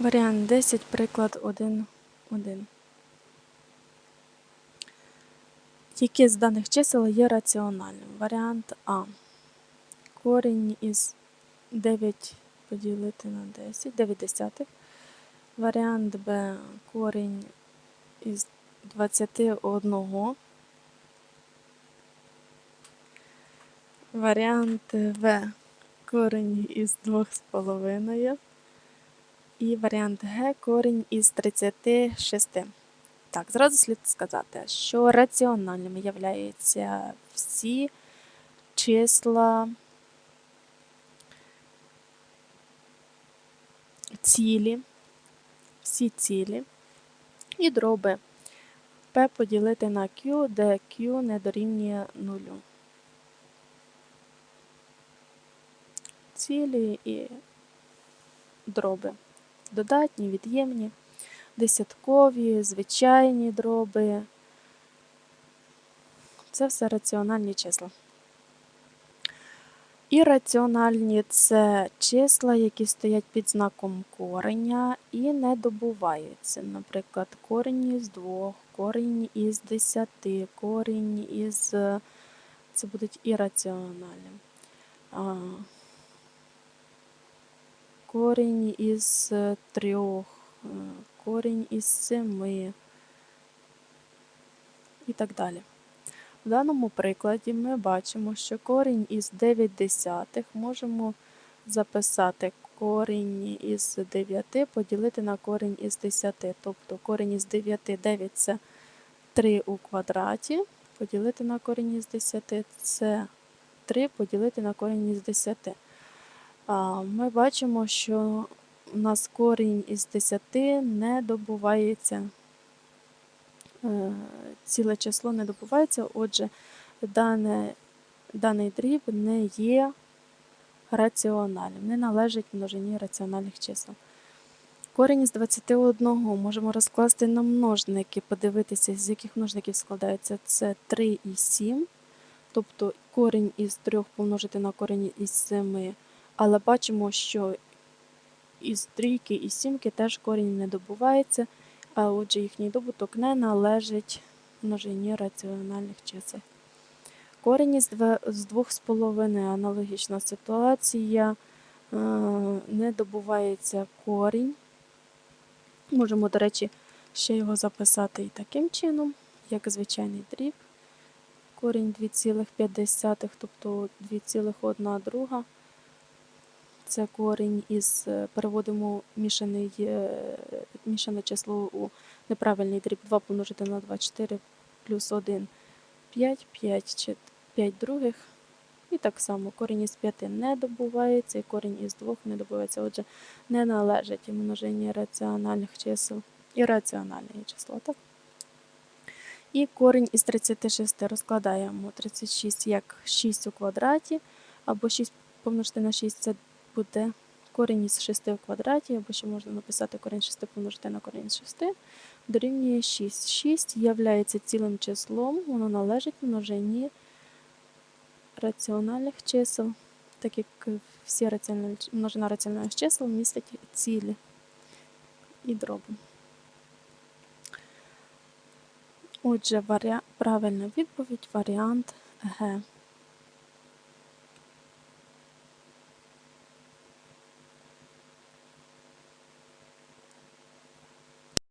Варіант 10, приклад 1, 1. Які з даних чисел є раціональним? Варіант А. Корінь із 9 поділити на 10, 9 десятих. Варіант Б. Корінь із 21. Варіант В. Корінь із 2,5. І варіант Г корінь із 36. Так, зразу слід сказати, що раціональними являються всі числа цілі, всі цілі і дроби P поділити на Q, де Q не дорівнює нулю. Цілі і дроби додатні, від'ємні, десяткові, звичайні дроби. Це все раціональні числа. Ірраціональні це числа, які стоять під знаком кореня і не добуваються. Наприклад, корінь із 2, корінь із 10, корінь із. Це будуть. А, корінь із е, трьох, е, корінь із семи і так далі. В даному прикладі ми бачимо, що корінь із 9 десятих можемо записати корінь із 9 поділити на корінь із 10. Тобто корінь із 9 9 це 3 у квадраті, поділити на корінь із 10 це 3 поділити на корінь із 10. Ми бачимо, що у нас корінь із 10 не добувається. Е, Ціле число не добувається, отже, дане, даний дріб не є раціональним, не належить множині раціональних чисел. Корінь із 21 можемо розкласти на множники, подивитися, з яких множників складається. Це 3 і 7. Тобто корінь із 3 помножити на корінь із 7 але бачимо, що із трійки і сімки теж корінь не добувається, а отже їхній добуток не належить множині раціональних чисел. Корінь із 2,5 аналогічна ситуація. Е, не добувається корінь. Можемо, до речі, ще його записати і таким чином, як звичайний дріб. Корінь 2,5, тобто 2,1 друга. Це корінь із е, переводимо мішаний, е, мішане число у неправильний дріб 2 помножити на 2, 4 плюс 1 5, 5, 5 других. І так само корінь із 5 не добувається, і корінь із 2 не добувається. Отже, не належить множення раціональних чисел і раціональне число. так? І корінь із 36 розкладаємо 36 як 6 у квадраті, або 6 помножити на 6 це буде корінь із 6 в квадраті, або ще можна написати корінь 6 помножити на корінь 6, дорівнює 6. 6 є цілим числом, воно належить множині раціональних чисел, так як всі раціональні, множина раціональних чисел містить цілі і дроби. Отже, варіа... правильна відповідь варіант Г.